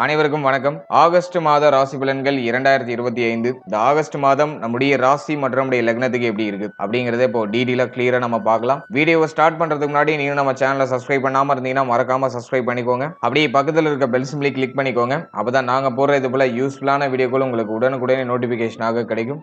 அனைவருக்கும் வணக்கம். ஆகஸ்ட் மாத ராசி பலன்கள் இரண்டாயிரத்தி இருபத்தி ஐந்து. இந்த ஆகஸ்ட் மாதம் நம்முடைய ராசி மற்றும் நம்முடைய லக்னத்துக்கு எப்படி இருக்கு அப்படிங்கறத இப்போ டீடெயிலா கிளியரா நம்ம பார்க்கலாம். வீடியோவை ஸ்டார்ட் பண்றதுக்கு முன்னாடி நீங்க நம்ம சேனலை சப்ஸ்கிரைப் பண்ணாம இருந்தீங்கன்னா மறக்காம சப்ஸ்கிரைப் பண்ணிக்கோங்க. அப்படியே பக்கத்துல இருக்க பெல் சிம்லி கிளிக் பண்ணிக்கோங்க. அப்பதான் நாங்க போற இது போல யூஸ்ஃபுல்லான வீடியோக்கள் உங்களுக்கு உடனுக்குடனே நோட்டிபிகேஷனாக கிடைக்கும்.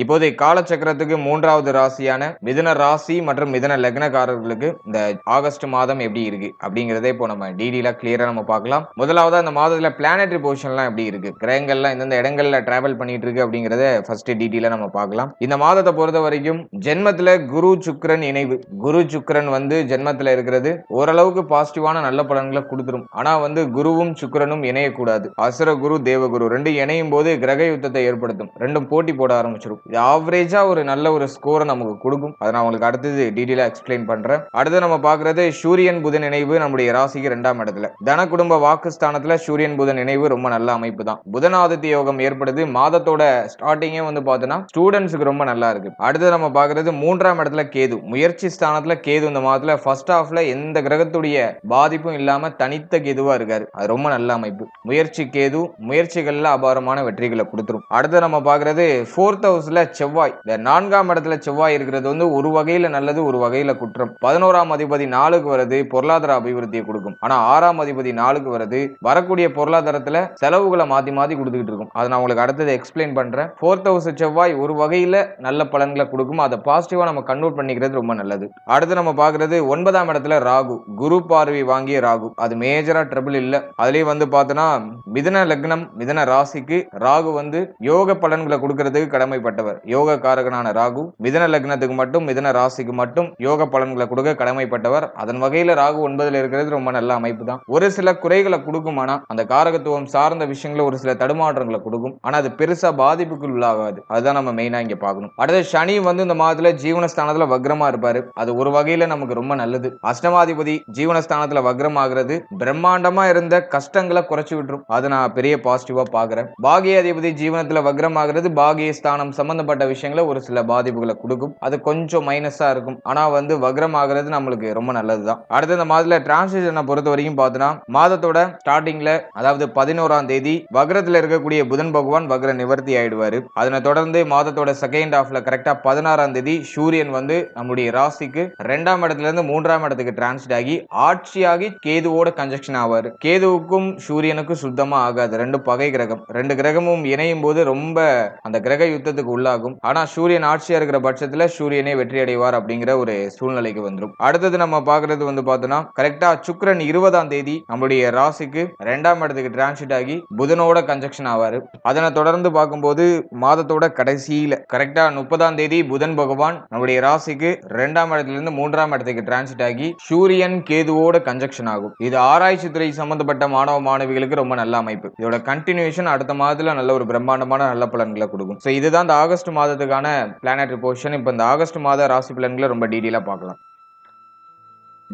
இப்போது காலச்சக்கரத்துக்கு மூன்றாவது ராசியான மிதன ராசி மற்றும் மிதன லக்னக்காரர்களுக்கு இந்த ஆகஸ்ட் மாதம் எப்படி இருக்கு அப்படிங்கறதே இப்போ நம்ம டீடெயிலா கிளியரா நம்ம பார்க்கலாம். முதலாவது அந்த மாதத்துல பிளானட்ரி பொசிஷன்லாம் எப்படி இருக்கு? கிரகங்கள்லாம் எந்தெந்த இடங்கள்ல டிராவல் பண்ணிட்டு இருக்கு அப்படிங்கறத ஃபர்ஸ்ட் டீடெயிலா நம்ம பார்க்கலாம். இந்த மாதத்தை பொறுத்த வரைக்கும் ஜென்மத்துல குரு சுக்கரன் இணைவு. குரு சுக்கரன் வந்து ஜென்மத்துல இருக்கிறது ஓரளவுக்கு பாசிட்டிவான நல்ல பலன்களை கொடுத்துரும். ஆனா வந்து குருவும் சுக்கரனும் இணையக்கூடாது. அசுர குரு தேவகுரு ரெண்டும் இணையும் போது கிரக யுத்தத்தை ஏற்படுத்தும். ரெண்டும் போட்டி போட ஆரம்பிச்சிடும் இது ஆவரேஜா ஒரு நல்ல ஒரு ஸ்கோரை நமக்கு கொடுக்கும். அதை நான் உங்களுக்கு அடுத்தது டீட்டெயிலாக எக்ஸ்பிளைன் பண்றேன். அடுத்து நம்ம பாக்குறது சூரியன் புதன் இணைவு நம்முடைய ராசிக்கு ரெண்டாம் இடத்துல. தன குடும்ப வாக்குஸ்தானத்துல சூரியன் புதன் இணைவு ரொம்ப நல்ல அமைப்பு தான். புதன் ஆதித்ய யோகம் ஏற்படுது. மாதத்தோட ஸ்டார்டிங்கே வந்து பார்த்தோன்னா ஸ்டூடெண்ட்ஸுக்கு ரொம்ப நல்லா இருக்கு. அடுத்து நம்ம பாக்குறது மூன்றாம் இடத்துல கேது. முயற்சி ஸ்தானத்துல கேது இந்த மாதத்துல ஃபர்ஸ்ட் ஹாஃப்ல எந்த கிரகத்துடைய பாதிப்பும் இல்லாம தனித்த கேதுவா இருக்காரு. அது ரொம்ப நல்ல அமைப்பு. முயற்சி கேது முயற்சிகள்ல அபாரமான வெற்றிகளை கொடுத்துரும். அடுத்து நம்ம பாக்குறது ஃபோர்த் ஹவுஸ்ல செவ்வாய். இந்த நான்காம் இடத்துல செவ்வாய் இருக்கிறது வந்து ஒரு வகையில நல்லது ஒரு வகையில குற்றம். பதினோராம் அதிபதி நாளுக்கு வருது பொருளாதார அபிவிருத்தியை கொடுக்கும். ஆனா ஆறாம் அதிபதி நாளுக்கு வருது வரக்கூடிய பொருளாதாரத்துல செலவுகளை மாத்தி மாத்தி கொடுத்துக்கிட்டு இருக்கும். அதை நான் உங்களுக்கு அடுத்தது எக்ஸ்பிளைன் பண்றேன். ஃபோர்த் ஹவுஸ் செவ்வாய் ஒரு வகையில நல்ல பலன்களை கொடுக்கும். அதை பாசிட்டிவா நம்ம கன்வெர்ட் பண்ணிக்கிறது ரொம்ப நல்லது. அடுத்து நம்ம பாக்குறது ஒன்பதாம் இடத்துல ராகு. குரு பார்வை வாங்கிய ராகு. அது மேஜரா ட்ரபிள் இல்ல. அதுலயும் வந்து பார்த்தோன்னா மிதன லக்னம் மிதன ராசிக்கு ராகு வந்து யோக பலன்களை கொடுக்கறதுக்கு கடமைப்பட்டவர் யோக காரகனான ராகு மிதன லக்னத்துக்கு மட்டும் மிதன ராசிக்கு மட்டும் யோக பலன்களை கொடுக்க கடமைப்பட்டவர். அதன் வகையில ராகு ஒன்பதுல இருக்கிறது ரொம்ப நல்ல அமைப்பு தான் ஒரு சில குறைகளை கொடுக்கும் ஆனா அந்த காரகத்துவம் சார்ந்த விஷயங்கள ஒரு சில தடுமாற்றங்களை கொடுக்கும். ஆனா அது பெருசா பாதிப்புக்கு உள்ளாகாது. அதுதான் நம்ம மெயினா இங்க பார்க்கணும். அடுத்த சனி வந்து இந்த மாதத்துல ஜீவனஸ்தானத்துல வக்ரமா இருப்பாரு. அது ஒரு வகையில நமக்கு ரொம்ப நல்லது. அஷ்டமாதிபதி ஜீவனஸ்தானத்துல வக்ரம் ஆகுறது பிரம்மாண்டமா இருந்த கஷ்டங்களை குறைச்சு விட்டுரும். அது நான் பெரிய பாசிட்டிவா பாக்குறேன் பாகிய அதிபதி ஜீவனத்துல வக்ரம் ஆகுறது பாகிய ஸ்தானம் சம்பந்தப்பட்ட விஷயங்களை ஒரு சில பாதிப்புகளை கொடுக்கும். அது கொஞ்சம் மைனஸாக இருக்கும். ஆனால் வந்து வக்ரம் ஆகிறது நம்மளுக்கு ரொம்ப நல்லது தான் அடுத்து இந்த மாதத்தில் டிரான்சிஷனை பொறுத்த வரைக்கும் பார்த்தோன்னா மாதத்தோட ஸ்டார்டிங்கில் அதாவது பதினோராம் தேதி வக்ரத்தில் இருக்கக்கூடிய புதன் பகவான் வக்ர நிவர்த்தி ஆயிடுவார். அதனை தொடர்ந்து மாதத்தோட செகண்ட் ஹாஃப்ல கரெக்டாக பதினாறாம் தேதி சூரியன் வந்து நம்முடைய ராசிக்கு ரெண்டாம் இடத்துல இருந்து மூன்றாம் இடத்துக்கு டிரான்ஸ்ட் ஆகி ஆட்சியாகி கேதுவோட கன்ஜெக்ஷன் ஆவார். கேதுவுக்கும் சூரியனுக்கும் சுத்தமாக ஆகாது. ரெண்டு பகை கிரகம். ரெண்டு கிரகமும் இணையும் போது ரொம்ப அந்த கிரக யுத்தத்துக்கு உள்ளாகும். ஆனா சூரியன் ஆட்சியா இருக்கிற பட்சத்துல சூரியனே வெற்றி அடைவார் அப்படிங்கிற ஒரு சூழ்நிலைக்கு வந்துடும் அடுத்தது நம்ம பாக்குறது வந்து பார்த்தோம்னா கரெக்டா சுக்கிரன் இருபதாம் தேதி நம்மளுடைய ராசிக்கு ரெண்டாம் இடத்துக்கு டிரான்சிட் ஆகி புதனோட கன்ஜெக்ஷன் ஆவாரு. அதனை தொடர்ந்து பார்க்கும்போது மாதத்தோட கடைசியில கரெக்டா முப்பதாம் தேதி புதன் பகவான் நம்முடைய ராசிக்கு ரெண்டாம் இடத்துல இருந்து மூன்றாம் இடத்துக்கு டிரான்சிட் ஆகி சூரியன் கேதுவோட கன்ஜெக்ஷன் ஆகும். இது ஆராய்ச்சி துறை சம்பந்தப்பட்ட மாணவ மாணவிகளுக்கு ரொம்ப நல்ல அமைப்பு. இதோட கண்டினியூஷன் அடுத்த மாதத்துல நல்ல ஒரு பிரம்மாண்டமான நல்ல பலன்களை கொடுக்கும். ஸோ இதுதான் இந்த ஆகஸ்ட் மாதத்துக்கான பிளானட் பொசிஷன் இப்போ இந்த ஆகஸ்ட் மாத ராசி பலன்களை ரொம்ப டீட்டெயிலாக பார்க்கலாம்.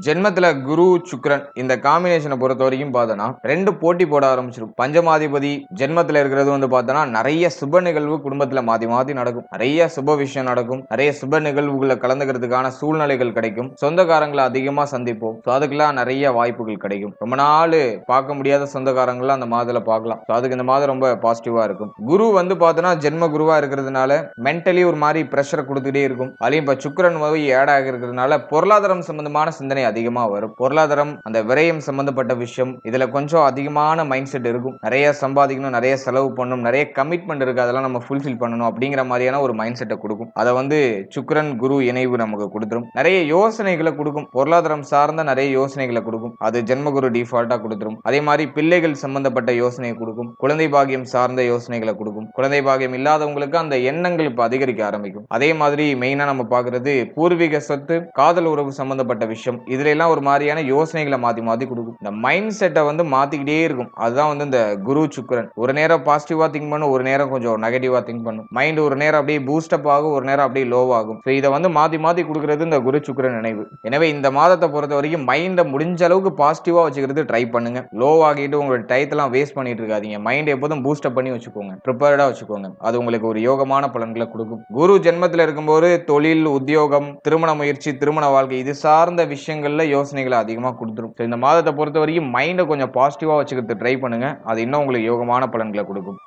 ஜென்மத்தில் குரு சுக்ரன் இந்த காம்பினேஷனை பொறுத்த வரைக்கும் பார்த்தோன்னா ரெண்டு போட்டி போட ஆரம்பிச்சிடும் பஞ்சமாதிபதி ஜென்மத்தில் இருக்கிறது வந்து பார்த்தோன்னா நிறைய சுப நிகழ்வு குடும்பத்தில் மாற்றி மாற்றி நடக்கும். நிறைய சுப விஷயம் நடக்கும். நிறைய சுப நிகழ்வுகளை கலந்துக்கிறதுக்கான சூழ்நிலைகள் கிடைக்கும். சொந்தக்காரங்களை அதிகமாக சந்திப்போம். ஸோ அதுக்கெல்லாம் நிறைய வாய்ப்புகள் கிடைக்கும். ரொம்ப நாள் பார்க்க முடியாத சொந்தக்காரங்களை அந்த மாதத்தில் பார்க்கலாம். ஸோ அதுக்கு இந்த மாதம் ரொம்ப பாசிட்டிவாக இருக்கும். குரு வந்து பார்த்தோன்னா ஜென்ம குருவாக இருக்கிறதுனால மென்டலி ஒரு மாதிரி ப்ரெஷரை கொடுத்துட்டே இருக்கும். அதையும் இப்போ சுக்ரன் போய் ஏடாக இருக்கிறதுனால பொருளாதாரம் சம்பந்தமான சிந்தனை அதிகமாக வரும். பொருளாதாரம் அந்த விரயம் சம்பந்தப்பட்ட விஷயம் இதில் கொஞ்சம் அதிகமான மைண்ட் செட் இருக்கும். நிறைய சம்பாதிக்கணும் நிறைய செலவு பண்ணணும் நிறைய கமிட்மெண்ட் இருக்கு அதெல்லாம் நம்ம ஃபுல்ஃபில் பண்ணணும் அப்படிங்கிற மாதிரியான ஒரு மைண்ட் செட்டை கொடுக்கும். அதை வந்து சுக்கரன் குரு இணைவு நமக்கு கொடுத்துரும். நிறைய யோசனைகளை கொடுக்கும். பொருளாதாரம் சார்ந்த நிறைய யோசனைகளை கொடுக்கும். அது ஜென்மகுரு டிஃபால்ட்டாக கொடுத்துரும். அதே மாதிரி பிள்ளைகள் சம்பந்தப்பட்ட யோசனையை கொடுக்கும். குழந்தை பாகியம் சார்ந்த யோசனைகளை கொடுக்கும். குழந்தை பாகியம் இல்லாதவங்களுக்கு அந்த எண்ணங்கள் இப்போ அதிகரிக்க ஆரம்பிக்கும். அதே மாதிரி மெயினாக நம்ம பார்க்குறது பூர்வீக சொத்து காதல் உறவு சம்பந்தப்பட்ட விஷயம். இதுல எல்லாம் ஒரு மாதிரியான யோசனைகளை மாத்தி மாத்தி கொடுக்கும். இந்த மைண்ட் செட்டை வந்து மாத்திக்கிட்டே இருக்கும். அதுதான் வந்து இந்த குரு சுக்கரன். ஒரு நேரம் பாசிட்டிவா திங்க் பண்ணும் ஒரு நேரம் கொஞ்சம் நெகட்டிவா திங்க் பண்ணும். மைண்ட் ஒரு நேரம் அப்படியே பூஸ்ட் அப் ஆகும் ஒரு நேரம் அப்படியே லோ ஆகும். ஸோ இதை வந்து மாத்தி மாத்தி கொடுக்கறது இந்த குரு சுக்கரன் நினைவு. எனவே இந்த மாதத்தை பொறுத்த வரைக்கும் மைண்டை முடிஞ்ச அளவுக்கு பாசிட்டிவா வச்சுக்கிறது ட்ரை பண்ணுங்க. லோ ஆகிட்டு உங்களோட டயத்தெல்லாம் வேஸ்ட் பண்ணிட்டு இருக்காதீங்க. மைண்ட் எப்போதும் பூஸ்டப் பண்ணி வச்சுக்கோங்க. ப்ரிப்பேர்டா வச்சுக்கோங்க. அது உங்களுக்கு ஒரு யோகமான பலன்களை கொடுக்கும். குரு ஜென்மத்தில் இருக்கும்போது தொழில் உத்தியோகம் திருமண முயற்சி திருமண வாழ்க்கை இது சார்ந்த விஷயங்கள் விஷயங்கள்ல யோசனைகளை அதிகமா கொடுத்துரும். இந்த மாதத்தை பொறுத்த வரைக்கும் மைண்டை கொஞ்சம் பாசிட்டிவா வச்சுக்கிறது ட்ரை பண்ணுங்க. அது இன்னும் உங்களுக்கு யோகமான பலன்களை கொடுக்கும்.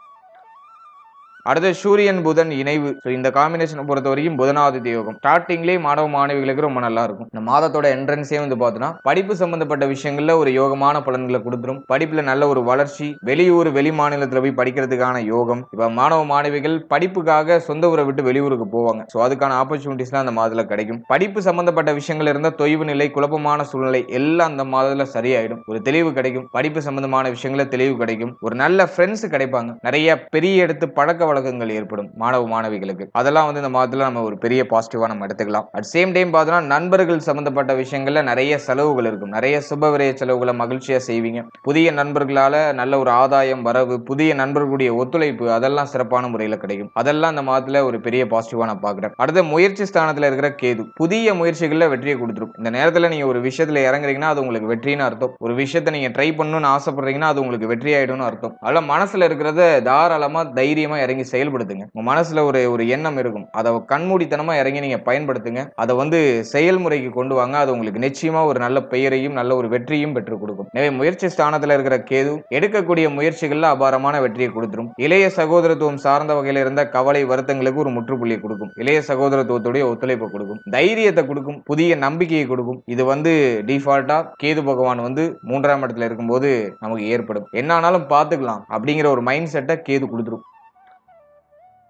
அடுத்து சூரியன் புதன் இணைவு. ஸோ இந்த காம்பினேஷனை பொறுத்த வரைக்கும் புதனாவது யோகம் ஸ்டார்டிங்லேயே மாணவ மாணவிகளுக்கு ரொம்ப நல்லா இருக்கும். இந்த மாதத்தோட என்ட்ரன்ஸே வந்து பார்த்தோன்னா படிப்பு சம்பந்தப்பட்ட விஷயங்கள்ல ஒரு யோகமான பலன்களை கொடுத்துரும். படிப்புல நல்ல ஒரு வளர்ச்சி வெளியூர் வெளி மாநிலத்தில் போய் படிக்கிறதுக்கான யோகம். இப்போ மாணவ மாணவிகள் படிப்புக்காக சொந்த ஊரை விட்டு வெளியூருக்கு போவாங்க. ஸோ அதுக்கான ஆப்பர்ச்சுனிட்டிஸ்லாம் அந்த மாதத்தில் கிடைக்கும். படிப்பு சம்பந்தப்பட்ட விஷயங்கள் இருந்த தொய்வு நிலை குழப்பமான சூழ்நிலை எல்லாம் அந்த மாதத்தில் சரியாயிடும். ஒரு தெளிவு கிடைக்கும். படிப்பு சம்பந்தமான விஷயங்கள தெளிவு கிடைக்கும். ஒரு நல்ல ஃப்ரெண்ட்ஸ் கிடைப்பாங்க. நிறைய பெரிய எடுத்து பழக்க வழக்கங்கள் ஏற்படும் மாணவ மாணவிகளுக்கு. அதெல்லாம் வந்து இந்த மாதத்துல நம்ம ஒரு பெரிய பாசிட்டிவா நம்ம எடுத்துக்கலாம். அட் சேம் டைம் பார்த்தோம்னா நண்பர்கள் சம்பந்தப்பட்ட விஷயங்கள்ல நிறைய செலவுகள் இருக்கும். நிறைய சுபவிரய செலவுகளை மகிழ்ச்சியா செய்வீங்க. புதிய நண்பர்களால நல்ல ஒரு ஆதாயம் வரவு புதிய நண்பர்களுடைய ஒத்துழைப்பு அதெல்லாம் சிறப்பான முறையில் கிடைக்கும். அதெல்லாம் இந்த மாதத்துல ஒரு பெரிய பாசிட்டிவா நான் பார்க்குறேன் அடுத்த முயற்சி ஸ்தானத்துல இருக்கிற கேது. புதிய முயற்சிகள்ல வெற்றியை கொடுத்துரும். இந்த நேரத்துல நீங்க ஒரு விஷயத்துல இறங்குறீங்கன்னா அது உங்களுக்கு வெற்றின்னு அர்த்தம். ஒரு விஷயத்தை நீங்க ட்ரை பண்ணணும்னு ஆசைப்படுறீங்கன்னா அது உங்களுக்கு வெற்றி ஆயிடும்னு அர்த்தம். அதெல்லாம் மனசுல இருக்கிறத தாராளமா தைரியமா இறங்கி செயல்படுத்துங்க. உங்க மனசுல ஒரு ஒரு எண்ணம் இருக்கும். அதை கண்மூடித்தனமா இறங்கி நீங்க பயன்படுத்துங்க. அதை வந்து செயல்முறைக்கு கொண்டு வாங்க. அது உங்களுக்கு நிச்சயமா ஒரு நல்ல பெயரையும் நல்ல ஒரு வெற்றியும் பெற்றுக் கொடுக்கும். எனவே முயற்சி ஸ்தானத்துல இருக்கிற கேது எடுக்கக்கூடிய முயற்சிகள்ல அபாரமான வெற்றியை கொடுத்துரும். இளைய சகோதரத்துவம் சார்ந்த வகையில இருந்த கவலை வருத்தங்களுக்கு ஒரு முற்றுப்புள்ளியை கொடுக்கும். இளைய சகோதரத்துவத்துடைய ஒத்துழைப்பை கொடுக்கும். தைரியத்தை கொடுக்கும். புதிய நம்பிக்கையை கொடுக்கும். இது வந்து டிஃபால்ட்டா கேது பகவான் வந்து மூன்றாம் இடத்துல இருக்கும்போது நமக்கு ஏற்படும். என்ன ஆனாலும் பார்த்துக்கலாம் அப்படிங்கிற ஒரு மைண்ட் செட்டை கேது கொடுத்துரும்.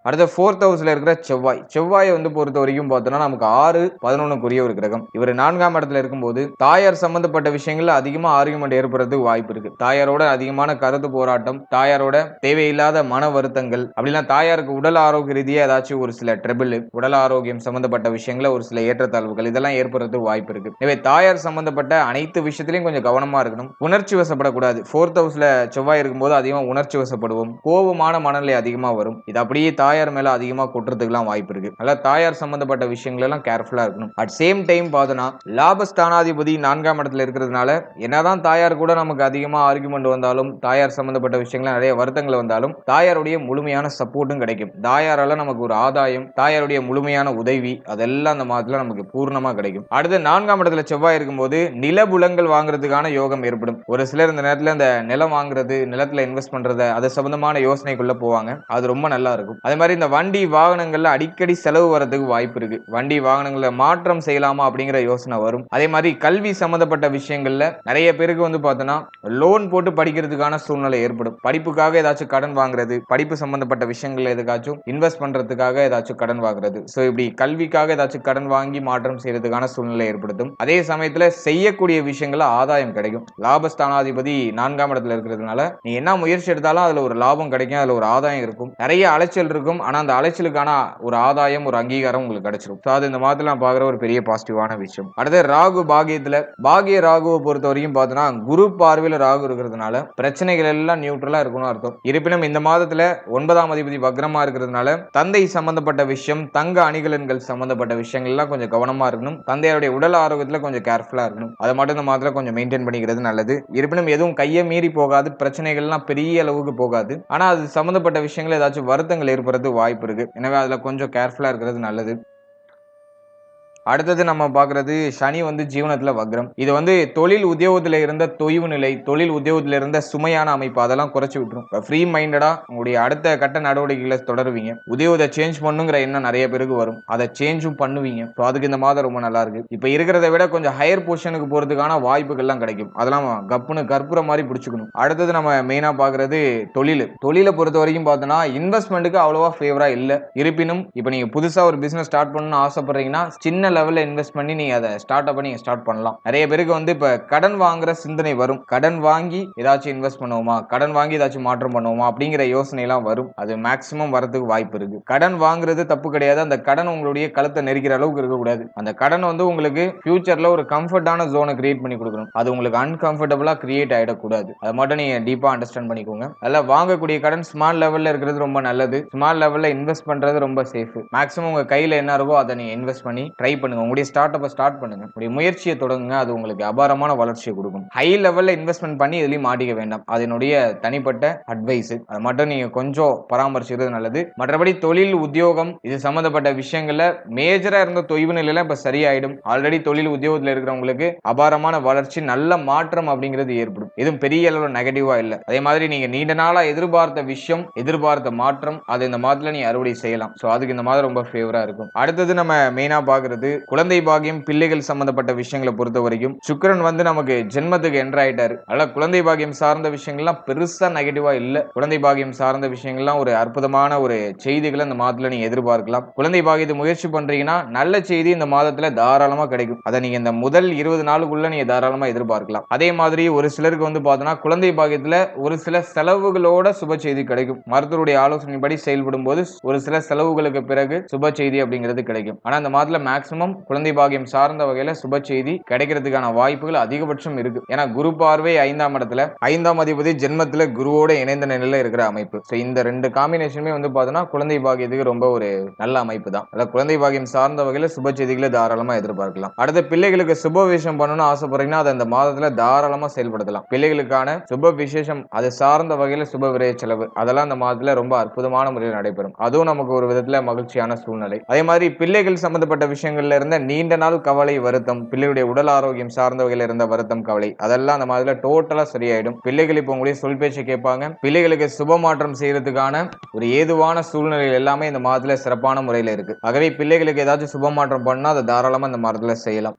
அடுத்த ஃபோர்த் ஹவுஸ்ல இருக்கிற செவ்வாய். செவ்வாயை வந்து பொறுத்த வரைக்கும் பார்த்தோம்னா நமக்கு ஆறு பதினொன்னுக்குரிய ஒரு கிரகம். இவர் நான்காம் இடத்துல இருக்கும்போது தாயார் சம்பந்தப்பட்ட விஷயங்கள்ல அதிகமா ஆர்குமெண்ட் ஏற்படுறதுக்கு வாய்ப்பு இருக்கு. தாயாரோட அதிகமான கருத்து போராட்டம் தாயாரோட தேவையில்லாத மன வருத்தங்கள் அப்படிலாம் தாயாருக்கு உடல் ஆரோக்கிய ரீதியாக ஏதாச்சும் ஒரு சில ட்ரெபிள் உடல் ஆரோக்கியம் சம்பந்தப்பட்ட விஷயங்கள ஒரு சில ஏற்றத்தாழ்வுகள் இதெல்லாம் ஏற்படுறதுக்கு வாய்ப்பு இருக்கு. எனவே தாயார் சம்பந்தப்பட்ட அனைத்து விஷயத்திலையும் கொஞ்சம் கவனமா இருக்கணும். உணர்ச்சி வசப்படக்கூடாது. ஃபோர்த் ஹவுஸ்ல செவ்வாய் இருக்கும்போது அதிகமாக உணர்ச்சி வசப்படுவோம். கோபமான மனநிலை அதிகமாக வரும். இது அப்படியே தாயார் மேல அதிகமா கொட்டுறதுக்குலாம் வாய்ப்பு இருக்கு. அதனால தாயார் சம்பந்தப்பட்ட விஷயங்கள் எல்லாம் கேர்ஃபுல்லா இருக்கணும். அட் சேம் டைம் பார்த்தோன்னா லாபஸ்தானாதிபதி நான்காம் இடத்துல இருக்கிறதுனால என்னதான் தாயார் கூட நமக்கு அதிகமா ஆர்குமெண்ட் வந்தாலும் தாயார் சம்பந்தப்பட்ட விஷயங்கள் நிறைய வருத்தங்கள் வந்தாலும் தாயாருடைய முழுமையான சப்போர்ட்டும் கிடைக்கும். தாயாரால நமக்கு ஒரு ஆதாயம் தாயாருடைய முழுமையான உதவி அதெல்லாம் அந்த மாதத்துல நமக்கு பூர்ணமா கிடைக்கும். அடுத்து நான்காம் இடத்துல செவ்வாய் இருக்கும்போது நிலபுலங்கள் வாங்குறதுக்கான யோகம் ஏற்படும். ஒரு சிலர் இந்த நேரத்துல இந்த நிலம் வாங்குறது நிலத்துல இன்வெஸ்ட் பண்றது அது சம்பந்தமான யோசனைக்குள்ள போவாங்க. அது ரொம்ப நல்லா இருக்கும். அதே மாதிரி இந்த வண்டி வாகனங்கள்ல அடிக்கடி செலவு வரதுக்கு வாய்ப்பு இருக்கு. வண்டி வாகனங்களை மாற்றம் செய்யலாமா அப்படிங்கிற யோசனை வரும். அதே மாதிரி கல்வி சம்பந்தப்பட்ட விஷயங்கள்ல நிறைய பேருக்கு வந்து பார்த்தோன்னா லோன் போட்டு படிக்கிறதுக்கான சூழ்நிலை ஏற்படும். படிப்புக்காக ஏதாச்சும் கடன் வாங்குறது படிப்பு சம்பந்தப்பட்ட விஷயங்கள்ல எதுக்காச்சும் இன்வெஸ்ட் பண்றதுக்காக ஏதாச்சும் கடன் வாங்குறது. ஸோ இப்படி கல்விக்காக ஏதாச்சும் கடன் வாங்கி மாற்றம் செய்யறதுக்கான சூழ்நிலை ஏற்படுத்தும். அதே சமயத்துல செய்யக்கூடிய விஷயங்கள ஆதாயம் கிடைக்கும். லாபஸ்தானாதிபதி நான்காம் இடத்துல இருக்கிறதுனால நீ என்ன முயற்சி எடுத்தாலும் அதுல ஒரு லாபம் கிடைக்கும் அதுல ஒரு ஆதாயம் இருக்கும். நிறைய அலைச்சல் இருக்கும். ஆனா அந்த அலைச்சலுக்கான ஒரு ஆதாயம் ஒரு அங்கீகாரம் உங்களுக்கு கிடைச்சிரும். ஸோ அது இந்த மாதத்தில் நான் பார்க்குற ஒரு பெரிய பாசிட்டிவான விஷயம். அடுத்து ராகு பாகியத்தில் பாகிய ராகுவை பொறுத்த வரைக்கும் பார்த்தோன்னா குரு பார்வையில் ராகு இருக்கிறதுனால பிரச்சனைகள் எல்லாம் நியூட்ரலாக இருக்கணும் அர்த்தம். இருப்பினும் இந்த மாதத்தில் ஒன்பதாம் அதிபதி வக்ரமா இருக்கிறதுனால தந்தை சம்பந்தப்பட்ட விஷயம் தங்க அணிகலன்கள் சம்பந்தப்பட்ட விஷயங்கள்லாம் கொஞ்சம் கவனமா இருக்கணும். தந்தையாருடைய உடல் ஆரோக்கியத்தில் கொஞ்சம் கேர்ஃபுல்லா இருக்கணும். அதை மட்டும் இந்த மாதத்தில் கொஞ்சம் மெயின்டைன் பண்ணிக்கிறது நல்லது. இருப்பினும் எதுவும் கையை மீறி போகாது. பிரச்சனைகள்லாம் பெரிய அளவுக்கு போகாது. ஆனா அது சம்பந்தப்பட்ட விஷயங்கள் ஏதாச்சும் வருத்தங்கள் ஏற்படுறது வாய்ப்பு இருக்கு. எனவே அதுல கொஞ்சம் கேர்ஃபுல்லா இருக்கிறது நல்லது. அடுத்தது நம்ம பார்க்கறது சனி வந்து ஜீவனத்தில் வக்ரம். இது வந்து தொழில் உத்தியோகத்தில் இருந்த தொய்வு நிலை தொழில் உத்தியோகத்தில் இருந்த சுமையான அமைப்பு அதெல்லாம் குறைச்சி விட்டுரும். ஃப்ரீ மைண்டடாக உங்களுடைய அடுத்த கட்ட நடவடிக்கைகளை தொடருவீங்க. உத்தியோகத்தை சேஞ்ச் பண்ணுங்கிற எண்ணம் நிறைய பேருக்கு வரும். அதை சேஞ்சும் பண்ணுவீங்க. ஸோ அதுக்கு இந்த மாதம் ரொம்ப நல்லா இருக்கு. இப்போ இருக்கிறத விட கொஞ்சம் ஹையர் பொசிஷனுக்கு போகிறதுக்கான வாய்ப்புகள்லாம் கிடைக்கும். அதெல்லாம் கப்புன்னு கற்பூர மாதிரி பிடிச்சிக்கணும். அடுத்தது நம்ம மெயினாக பார்க்கறது தொழில். தொழிலை பொறுத்த வரைக்கும் பார்த்தோன்னா இன்வெஸ்ட்மெண்ட்டுக்கு அவ்வளோவா ஃபேவராக இல்லை. இருப்பினும் இப்போ நீங்கள் புதுசாக ஒரு பிஸ்னஸ் ஸ்டார்ட் பண்ணணும்னு ஆசைப்படுறீங்கன்னா சின்ன லெவலில் இன்வெஸ்ட் பண்ணி நீங்கள் அதை ஸ்டார்ட் அப்பை நீங்கள் ஸ்டார்ட் பண்ணலாம். நிறைய பேருக்கு வந்து இப்போ கடன் வாங்குற சிந்தனை வரும். கடன் வாங்கி ஏதாச்சும் இன்வெஸ்ட் பண்ணுவோமா? கடன் வாங்கி ஏதாச்சும் மாற்றம் பண்ணுவோமா? அப்படிங்கிற யோசனைலாம் வரும். அது மேக்ஸிமம் வரதுக்கு வாய்ப்பு இருக்கு. கடன் வாங்குறது தப்பு கிடையாது. அந்த கடன் உங்களுடைய கழுத்தை நெரிக்கிற அளவுக்கு இருக்கக்கூடாது. அந்த கடன் வந்து உங்களுக்கு ஃபியூச்சரில் ஒரு கம்ஃபர்டான ஜோனை கிரியேட் பண்ணி கொடுக்கணும். அது உங்களுக்கு அன்கம்ஃபர்டபுளாக கிரியேட் ஆகிடக்கூடாது அதை மட்டும் நீங்க டீப்பாக அண்டர்ஸ்டாண்ட் பண்ணிக்கோங்க. அதில் வாங்கக்கூடிய கடன் ஸ்மால் லெவல்ல இருக்கிறது ரொம்ப நல்லது. ஸ்மால் லெவலில் இன்வெஸ்ட் பண்ணுறது ரொம்ப சேஃப் மேக்ஸிமம் உங்கள் கையில் என்ன இருக்கோ அதை நீங்கள் இன்வெஸ்ட் பண்ணி ட்ரை பண்ணுங்க. உங்களுடைய ஸ்டார்ட் அப்பை ஸ்டார்ட் பண்ணுங்க. உங்களுடைய முயற்சியை தொடங்குங்க. அது உங்களுக்கு அபாரமான வளர்ச்சியை கொடுக்கும். ஹை லெவல்ல இன்வெஸ்ட்மெண்ட் பண்ணி இதுலயும் மாட்டிக்க வேண்டாம். அது என்னுடைய தனிப்பட்ட அட்வைஸ் அதை மட்டும் நீங்க கொஞ்சம் பராமரிச்சுக்கிறது நல்லது. மற்றபடி தொழில் உத்தியோகம் இது சம்பந்தப்பட்ட விஷயங்கள்ல மேஜரா இருந்த தொய்வு நிலையில இப்ப சரியாயிடும். ஆல்ரெடி தொழில் உத்தியோகத்தில் இருக்கிறவங்களுக்கு அபாரமான வளர்ச்சி நல்ல மாற்றம் அப்படிங்கிறது ஏற்படும். எதுவும் பெரிய அளவில் நெகட்டிவா இல்ல. அதே மாதிரி நீங்க நீண்ட நாளா எதிர்பார்த்த விஷயம் எதிர்பார்த்த மாற்றம் அது இந்த மாதத்தில் நீ அறுவடை செய்யலாம். சோ அதுக்கு இந்த மாதிரி ரொம்ப ஃபேவரா இருக்கும். அடுத்தது நம்ம மெயினா பாக்குறது குழந்தை பாகியம் பிள்ளைகள் சம்பந்தப்பட்ட விஷயங்களை பொறுத்த வரைக்கும் சுக்கிரன் வந்து நமக்கு ஜென்மத்துக்கு என்டர் ஆயிட்டாரு. அதனால குழந்தை பாகியம் சார்ந்த விஷயங்கள்லாம் பெருசா நெகட்டிவா இல்ல. குழந்தை பாகியம் சார்ந்த விஷயங்கள்லாம் ஒரு அற்புதமான ஒரு செய்திகளை இந்த மாதத்துல நீங்க எதிர்பார்க்கலாம். குழந்தை பாகியத்தை முயற்சி பண்றீங்கன்னா நல்ல செய்தி இந்த மாதத்துல தாராளமா கிடைக்கும். அதை நீங்க இந்த முதல் இருபது நாளுக்குள்ள நீங்க தாராளமா எதிர்பார்க்கலாம். அதே மாதிரி ஒரு சிலருக்கு வந்து பார்த்தோன்னா குழந்தை பாகியத்துல ஒரு சில செலவுகளோட சுப செய்தி கிடைக்கும். மருத்துவருடைய ஆலோசனைப்படி செயல்படும் போது ஒரு சில செலவுகளுக்கு பிறகு சுப செய்தி அப்படிங்கிறது கிடைக்கும். ஆனா இந்த மாதத்துல மேக்சிமம் குழந்தை பாகியம் சார்ந்த வகையில சுப செய்தி கிடைக்கிறதுக்கான வாய்ப்புகள் அதிகபட்சம் இருக்கு. ஏன்னா குரு பார்வை ஐந்தாம் இடத்துல ஐந்தாம் அதிபதி ஜென்மத்துல குருவோட இணைந்த நிலையில இருக்கிற அமைப்பு. ஸோ இந்த ரெண்டு காம்பினேஷனுமே வந்து பார்த்தோன்னா குழந்தை பாகியத்துக்கு ரொம்ப ஒரு நல்ல அமைப்பு தான் அதாவது குழந்தை பாகியம் சார்ந்த வகையில சுப செய்திகளை தாராளமா எதிர்பார்க்கலாம். அடுத்த பிள்ளைகளுக்கு சுப விஷயம் பண்ணணும்னு ஆசைப்படுறீங்கன்னா அதை அந்த மாதத்துல தாராளமா செயல்படுத்தலாம். பிள்ளைகளுக்கான சுப விசேஷம் அது சார்ந்த வகையில சுப விரைய செலவு அதெல்லாம் அந்த மாதத்துல ரொம்ப அற்புதமான முறையில் நடைபெறும். அதுவும் நமக்கு ஒரு விதத்துல மகிழ்ச்சியான சூழ்நிலை. அதே மாதிரி பிள்ளைகள் சம்பந்தப்பட்ட வகையில் இருந்த நீண்ட நாள் கவலை வருத்தம் பிள்ளையுடைய உடல் ஆரோக்கியம் சார்ந்த வகையில் இருந்த வருத்தம் கவலை. அதெல்லாம் அந்த மாதிரி டோட்டலா சரியாயிடும். பிள்ளைகள் இப்போ உங்களுடைய சொல் பேச்சு கேட்பாங்க. பிள்ளைகளுக்கு சுப மாற்றம் செய்யறதுக்கான ஒரு ஏதுவான சூழ்நிலை எல்லாமே இந்த மாதத்துல சிறப்பான முறையில் இருக்கு. ஆகவே பிள்ளைகளுக்கு ஏதாச்சும் சுப மாற்றம் பண்ணா அதை தாராளமா இந்த மாதத்துல செய்யலாம்.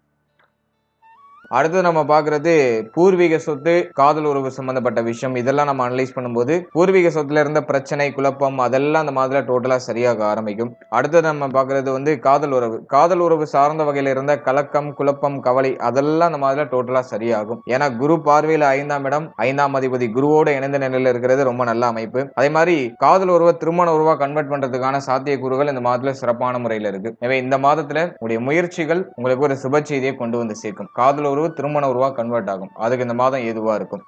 அடுத்து நம்ம பார்க்கறது பூர்வீக சொத்து காதல் உறவு சம்பந்தப்பட்ட விஷயம். இதெல்லாம் நம்ம அனலைஸ் பண்ணும்போது பூர்வீக சொத்துல இருந்த பிரச்சனை குழப்பம் அதெல்லாம் அந்த மாதிரி டோட்டலா சரியாக ஆரம்பிக்கும். அடுத்து நம்ம பார்க்கறது வந்து காதல் உறவு. காதல் உறவு சார்ந்த வகையில இருந்த கலக்கம் குழப்பம் கவலை அதெல்லாம் அந்த மாதிரி டோட்டலா சரியாகும். ஏன்னா குரு பார்வையில ஐந்தாம் இடம் ஐந்தாம் அதிபதி குருவோட இணைந்த நிலையில இருக்கிறது ரொம்ப நல்ல அமைப்பு. அதே மாதிரி காதல் உறவை திருமண உறவா கன்வெர்ட் பண்றதுக்கான சாத்தியக்கூறுகள் இந்த மாதத்துல சிறப்பான முறையில இருக்கு. எனவே இந்த மாதத்துல உங்களுடைய முயற்சிகள் உங்களுக்கு ஒரு சுப செய்தியை கொண்டு வந்து சேர்க்கும். காதல் உறவு திருமண உறவா கன்வெர்ட் ஆகும். அதுக்கு இந்த மாதம் எதுவாக இருக்கும்.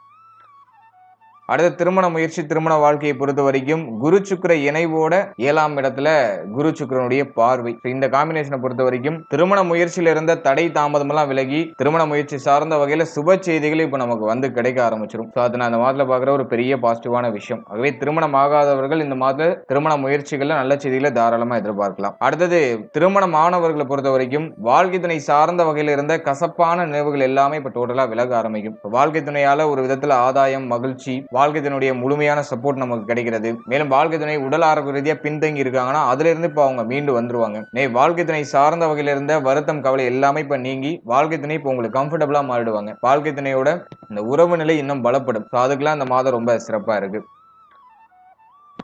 அடுத்த திருமண முயற்சி திருமண வாழ்க்கையை பொறுத்த வரைக்கும் குரு சுக்கர இணைவோட ஏழாம் இடத்துல குரு சுக்கரனுடைய பார்வை. இந்த காம்பினேஷனை பொறுத்த வரைக்கும் திருமண முயற்சியில இருந்த தடை தாமதம் எல்லாம் விலகி திருமண முயற்சி சார்ந்த வகையில சுப செய்திகள் இப்ப நமக்கு வந்து கிடைக்க ஆரம்பிச்சிடும் ஸோ அதை நான் இந்த மாதத்துல பாக்குற ஒரு பெரிய பாசிட்டிவான விஷயம். ஆகவே திருமணம் ஆகாதவர்கள் இந்த மாத திருமண முயற்சிகள்ல நல்ல செய்திகளை தாராளமா எதிர்பார்க்கலாம். அடுத்தது திருமணம் ஆனவர்களை பொறுத்த வரைக்கும் வாழ்க்கை துணை சார்ந்த வகையில இருந்த கசப்பான நினைவுகள் எல்லாமே இப்ப டோட்டலா விலக ஆரம்பிக்கும். வாழ்க்கை துணையால ஒரு விதத்துல ஆதாயம் மகிழ்ச்சி வாழ்க்கை துணையுடைய முழுமையான சப்போர்ட் நமக்கு கிடைக்கிறது. மேலும் வாழ்க்கை துணை உடல் ஆரோக்கிய ரீதியாக பின்தங்கி இருக்காங்கன்னா அதுலேருந்து இப்போ அவங்க மீண்டு வந்துருவாங்க. நே வாழ்க்கை துணை சார்ந்த வகையில் இருந்த வருத்தம் கவலை எல்லாமே இப்போ நீங்கி வாழ்க்கை துணை இப்போ உங்களுக்கு கம்ஃபர்டபுளாக மாறிடுவாங்க. வாழ்க்கை துணையோட இந்த உறவு நிலை இன்னும் பலப்படும். ஸோ அதுக்கெல்லாம் இந்த மாதம் ரொம்ப சிறப்பாக இருக்குது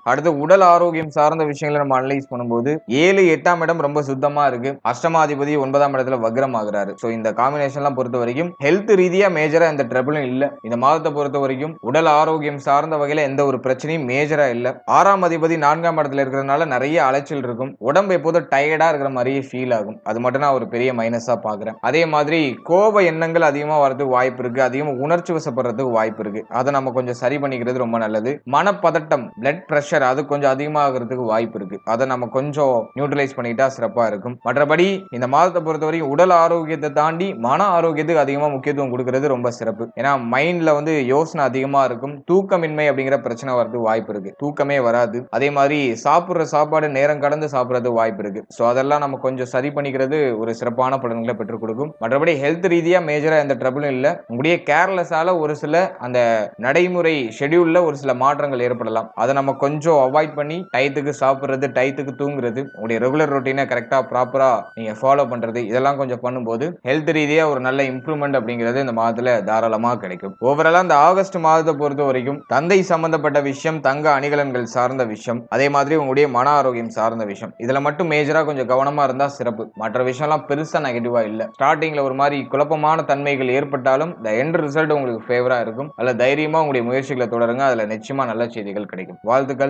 அடுத்து உடல் ஆரோக்கியம் சார்ந்த விஷயங்களை நம்ம அனலைஸ் பண்ணும்போது ஏழு எட்டாம் இடம் ரொம்ப சுத்தமா இருக்கு. அஷ்டமாதிபதி ஒன்பதாம் இடத்துல வக்ரம் ஆகுறாரு ஸோ இந்த காம்பினேஷன்லாம் பொறுத்த வரைக்கும் ஹெல்த் ரீதியா மேஜரா எந்த ட்ரபிளும் இல்ல. இந்த மாதத்தை பொறுத்த வரைக்கும் உடல் ஆரோக்கியம் சார்ந்த வகையில எந்த ஒரு பிரச்சனையும் மேஜரா இல்ல. ஆறாம் அதிபதி நான்காம் இடத்துல இருக்கிறதுனால நிறைய அலைச்சல் இருக்கும். உடம்பு எப்போதும் டயர்டா இருக்கிற மாதிரியே ஃபீல் ஆகும். அது மட்டும் நான் ஒரு பெரிய மைனஸா பாக்குறேன். அதே மாதிரி கோப எண்ணங்கள் அதிகமா வரதுக்கு வாய்ப்பு இருக்கு. அதிகமா உணர்ச்சி வசப்படுறதுக்கு வாய்ப்பு இருக்கு. அதை நம்ம கொஞ்சம் சரி பண்ணிக்கிறது ரொம்ப நல்லது. மனப்பதட்டம் பிளட் பிரஷர் அது கொஞ்சம் அதிகமாகிறதுக்கு வாய்ப்பு இருக்கு. அதை நம்ம கொஞ்சம் நியூட்ரலைஸ் பண்ணிட்டா சிறப்பா இருக்கும். மற்றபடி இந்த மாதத்தை பொறுத்த வரைக்கும் உடல் ஆரோக்கியத்தை தாண்டி மன ஆரோக்கியத்துக்கு அதிகமா முக்கியத்துவம் கொடுக்கறது ரொம்ப சிறப்பு. ஏன்னா மைண்ட்ல வந்து யோசனை அதிகமா இருக்கும். தூக்கமின்மை அப்படிங்கிற பிரச்சனை வரதுக்கு வாய்ப்பு இருக்கு. தூக்கமே வராது. அதே மாதிரி சாப்பிட்ற சாப்பாடு நேரம் கடந்து சாப்பிட்றது வாய்ப்பு இருக்கு. ஸோ அதெல்லாம் நம்ம கொஞ்சம் சரி பண்ணிக்கிறது ஒரு சிறப்பான பலன்களை பெற்றுக் கொடுக்கும். மற்றபடி ஹெல்த் ரீதியாக மேஜராக எந்த ட்ரபிளும் இல்லை. உங்களுடைய கேர்லெஸ்ஸால ஒரு சில அந்த நடைமுறை ஷெடியூல்ல ஒரு சில மாற்றங்கள் ஏற்படலாம். அதை நம்ம கொஞ்சம் அவாய்ட் பண்ணி டயத்துக்கு சாப்பிட்றது டயத்துக்கு தூங்குறது உங்களுடைய ரெகுலர் ரொட்டீனை கரெக்டாக ப்ராப்பராக நீங்கள் ஃபாலோ பண்ணுறது இதெல்லாம் கொஞ்சம் பண்ணும்போது ஹெல்த் ரீதியாக ஒரு நல்ல இம்ப்ரூவ்மெண்ட் அப்படிங்கிறது இந்த மாதத்தில் தாராளமாக கிடைக்கும். ஓவராலாக இந்த ஆகஸ்ட் மாதத்தை பொறுத்த வரைக்கும் தந்தை சம்பந்தப்பட்ட விஷயம் தங்க அணிகலன்கள் சார்ந்த விஷயம் அதே மாதிரி உங்களுடைய மன ஆரோக்கியம் சார்ந்த விஷயம். இதில் மட்டும் மேஜராக கொஞ்சம் கவனமாக இருந்தால் சிறப்பு. மற்ற விஷயம்லாம் பெருசாக நெகட்டிவாக இல்லை. ஸ்டார்டிங்கில் ஒரு மாதிரி குழப்பமான தன்மைகள் ஏற்பட்டாலும் இந்த எண்ட் ரிசல்ட் உங்களுக்கு ஃபேவராக இருக்கும். அதில் தைரியமாக உங்களுடைய முயற்சிகளை தொடருங்க. அதில் நிச்சயமா நல்ல செய்திகள் கிடைக்கும். வாழ்த்துக்கள்.